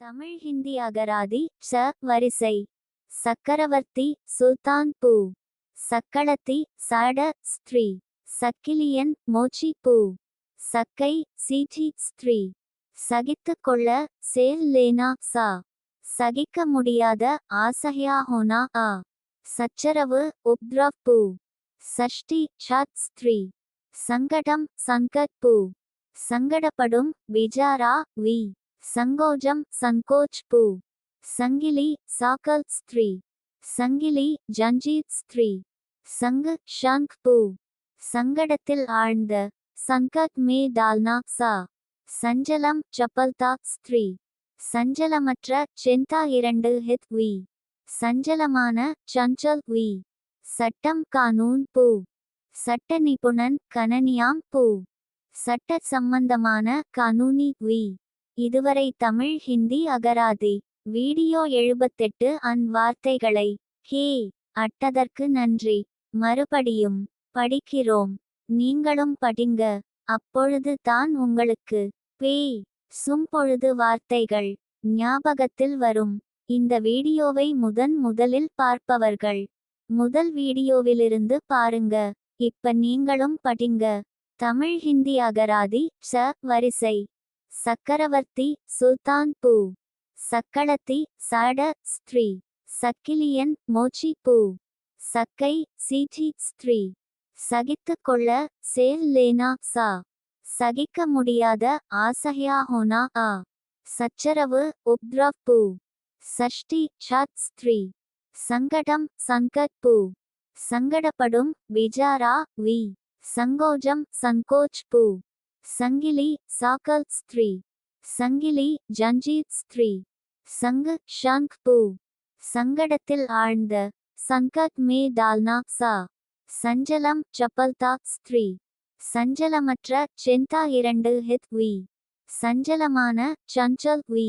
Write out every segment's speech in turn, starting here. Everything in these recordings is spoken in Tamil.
தமிழ் ஹிந்தி அகராதி ச வரிசை. சக்கரவர்த்தி சுல்தான் பூ. சக்களத்தி சட ஸ்ரீ சக்கிலியன் மோச்சி பூ. சக்கை சீச்சி ஸ்ரீ சகித்துக் கொள்ள சேல் லேனா சா. சகிக்க முடியாத ஆசையா ஹோனா ஆ. சச்சரவு உப்திரவ் பூ. சஷ்டி சாத் ஸ்திரீ. சங்கடம் சங்கட் பூ. சங்கடப்படும் விஜாரா வி. சங்கோஜம் சங்கோச் பூ. சங்கிலி சாக்கல் ஸ்திரீ. சங்கிலி ஜஞ்சீத் ஸ்திரீ. சங்கு ஷங்க் பூ. சங்கடத்தில் ஆழ்ந்த சங்கட் மே டால்னா சா. சஞ்சலம் சப்பல்தா ஸ்திரீ. சஞ்சலமற்ற செந்தா இரண்டு ஹித் வி. சஞ்சலமான சஞ்சல் வி. சட்டம் கானூன் பூ. சட்ட நிபுணன் கணனியாம் பூ. சட்ட சம்பந்தமான கானூனி வி. இதுவரை தமிழ் ஹிந்தி அகராதி. வீடியோ எழுபத்தெட்டு அன் வார்த்தைகளை. ஹே அட்டதற்கு நன்றி. மறுபடியும் படிக்கிறோம். நீங்களும் படிங்க. அப்பொழுது தான் உங்களுக்கு பேய் சும்பொழுது வார்த்தைகள் ஞாபகத்தில் வரும். இந்த வீடியோவை முதன் முதலில் பார்ப்பவர்கள். முதல் வீடியோவிலிருந்து பாருங்க. இப்ப நீங்களும் படிங்க. தமிழ் ஹிந்தி அகராதி ச வரிசை. சக்கரவர்த்தி சுல்தான் பூ. சக்களத்தி சட ஸ்ரீ சக்கிலியன் மோச்சி பூ. சக்கை சீச்சி ஸ்ரீ சகித்துக் கொள்ள சேல் லேனா சா. சகிக்க முடியாத ஆசையா ஹோனா ஆ. சச்சரவு உப்திரவ் பூ. சஷ்டி சாத் ஸ்ரீ சங்கடம் சங்கட் பூ. சங்கடப்படும் விஜாரா வி. சங்கோஜம் சங்கோச் பூ. சங்கிலி சாக்கல் ஸ்திரீ. சங்கிலி ஜஞ்சீத் ஸ்திரீ. சங்கு ஷங்க் பூ. சங்கடத்தில் ஆழ்ந்த சங்கத் மே டால்னா சா. சஞ்சலம் சப்பல்தா ஸ்திரீ. சஞ்சலமற்ற செந்தா இரண்டு ஹித் வி. சஞ்சலமான சஞ்சல் வி.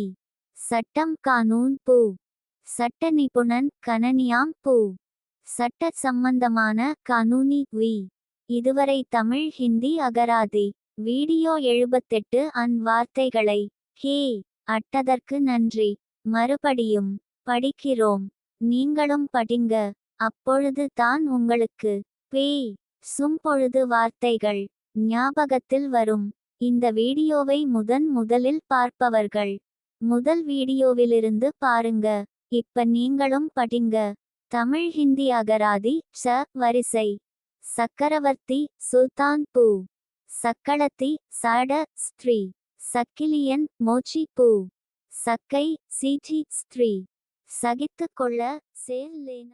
சட்டம் கானூன் பூ. சட்ட நிபுணன் கணனியாம் பூ. சட்ட சம்பந்தமான கானூனி வி. இதுவரை தமிழ் ஹிந்தி அகராதி. வீடியோ எழுபத்தெட்டு அன் வார்த்தைகளை. ஹே அட்டதற்கு நன்றி. மறுபடியும் படிக்கிறோம். நீங்களும் படிங்க. அப்பொழுது தான் உங்களுக்கு பேய் சும்பொழுது வார்த்தைகள் ஞாபகத்தில் வரும். இந்த வீடியோவை முதன் முதலில் பார்ப்பவர்கள் முதல் வீடியோவிலிருந்து பாருங்க. இப்ப நீங்களும் படிங்க. தமிழ் ஹிந்தி அகராதி ச வரிசை. சக்கரவர்த்தி சுல்தான் பூ. சக்களத்தி சாட ஸ்திரீ. சக்கிலியன் மோச்சி பூ. சக்கை சீச்சி ஸ்திரீ. சகித்துக் கொள்ள சேல் லேனா.